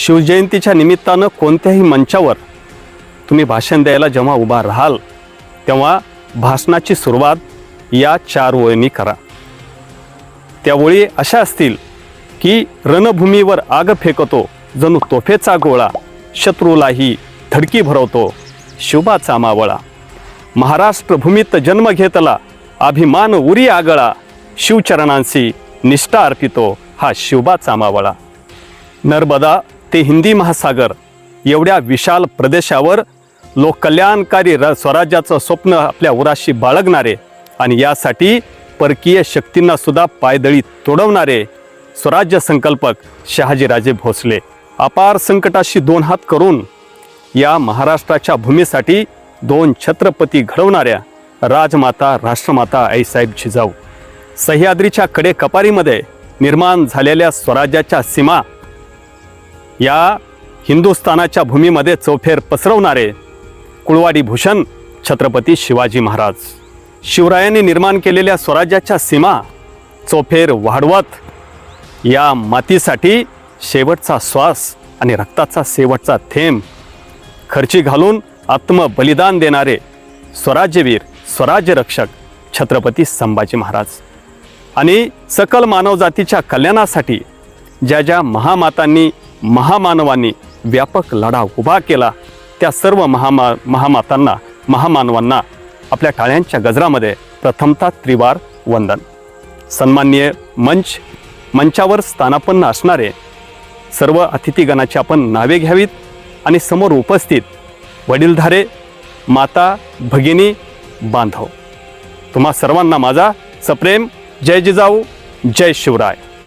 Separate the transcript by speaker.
Speaker 1: शिवजयंतीच्या निमित्तानं कोणत्याही मंचावर तुम्ही भाषण द्यायला जेव्हा उभा राहाल तेव्हा भाषणाची सुरुवात या चार ओळींनी करा. त्या ओळी अशा असतील की रणभूमीवर आग फेकतो जणू तोफेचा गोळा शत्रूलाही धडकी भरवतो शुभाचा मावळा. महाराष्ट्र भूमीत जन्म घेतला अभिमान उरी आगळा शिवचरणांशी निष्ठा अर्पितो हा शिवबाचा मावळा. नर्मदा ते हिंदी महासागर एवढ्या विशाल प्रदेशावर लोककल्याणकारी र स्वराज्याचं स्वप्न आपल्या उराशी बाळगणारे आणि यासाठी परकीय शक्तींना सुद्धा पायदळी तोडवणारे स्वराज्य संकल्पक शहाजीराजे भोसले. अपार संकटाशी दोन हात करून या महाराष्ट्राच्या भूमीसाठी दोन छत्रपती घडवणाऱ्या राजमाता राष्ट्रमाता आईसाहेब जिजाऊ. सह्याद्रीच्या कडे कपारीमध्ये निर्माण झालेल्या स्वराज्याच्या सीमा या हिंदुस्थानाच्या भूमीमध्ये चौफेर पसरवणारे कुळवाडी भूषण छत्रपती शिवाजी महाराज. शिवरायांनी निर्माण केलेल्या स्वराज्याच्या सीमा चौफेर वाढवत या मातीसाठी शेवटचा श्वास आणि रक्ताचा शेवटचा थेंब खर्ची घालून आत्मबलिदान देणारे स्वराज्यवीर स्वराज्यरक्षक छत्रपती संभाजी महाराज. आणि सकल मानवजातीच्या कल्याणासाठी ज्या ज्या महामातांनी महामानवांनी व्यापक लढा उभा केला. त्या सर्व महामा महामातांना महामानवांना आपल्या टाळ्यांच्या गजरामध्ये प्रथमतः त्रिवार वंदन. सन्माननीय मंच मंचावर स्थानापन्न असणारे सर्व अतिथीगणाची आपण नावे घ्यावीत आणि समोर उपस्थित वडीलधारे माता भगिनी बांधव. तुम्हा सर्वांना माझा सप्रेम जय जिजाऊ जय शिवराय.